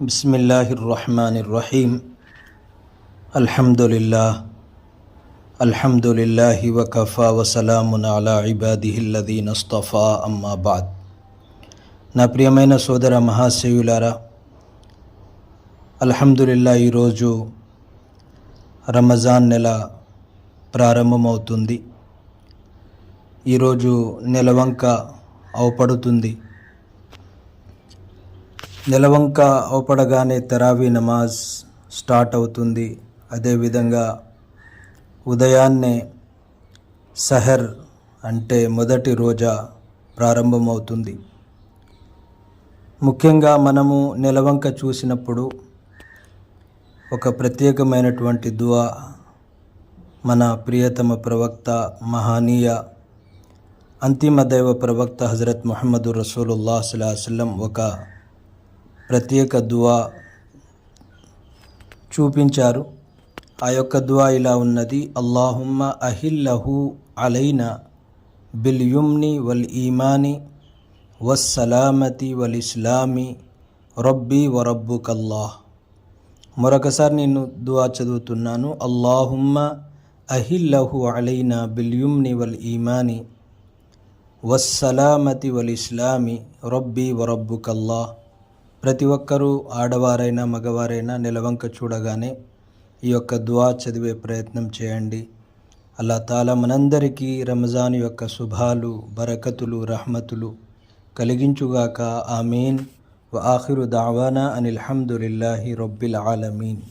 بسم الله الرحمن الرحيم الحمد لله الحمد لله وكفى وسلام على عباده الذين اصطفى أما بعد నా ప్రియమైన సోదర మహాశయులారా అల్హమ్దులిల్లా ఈరోజు రమజాన్ నెల ప్రారంభమవుతుంది ఈరోజు నెలవంక అవపడుతుంది నెలవంక అవపడగానే తెరావీ నమాజ్ స్టార్ట్ అవుతుంది. అదేవిధంగా ఉదయాన్నే సహర్ అంటే మొదటి రోజా ప్రారంభమవుతుంది. ముఖ్యంగా మనము నెలవంక చూసినప్పుడు ఒక ప్రత్యేకమైనటువంటి దువా మన ప్రియతమ ప్రవక్త మహానీయ అంతిమ దైవ ప్రవక్త హజరత్ ముహమ్మదు రసూలుల్లా సల్లాహం ఒక ప్రత్యేక దువా చూపించారు. ఆ యొక్క దువా ఇలా ఉన్నది. అల్లాహుమ్మ అహిల్లహు అలైన బిల్ యుమ్ని వల్ ఈమాని వస్సలామతి వల్ ఇస్లామి రబ్బీ వరబ్బుకల్లాహ్ మరొకసారి నేను దువా చదువుతున్నాను. అల్లాహుమ్మ అహిల్లహు అలైన బిల్ యుమ్ని వల్ ఈమాని వస్సలామతి వల్ ఇస్లామి రబ్బీ వరబ్బుకల్లాహ్ ప్రతి ఒక్కరూ ఆడవారైనా మగవారైనా నిలవంక చూడగానే ఈ యొక్క దువా చదివే ప్రయత్నం చేయండి. అల్లా తాలా మనందరికీ రంజాన్ యొక్క శుభాలు బరకతులు రహమతులు కలిగించుగాక. ఆమీన్. వ ఆఖిరు దావానా అనిల్ రొబ్బిల్ ఆలమీన్.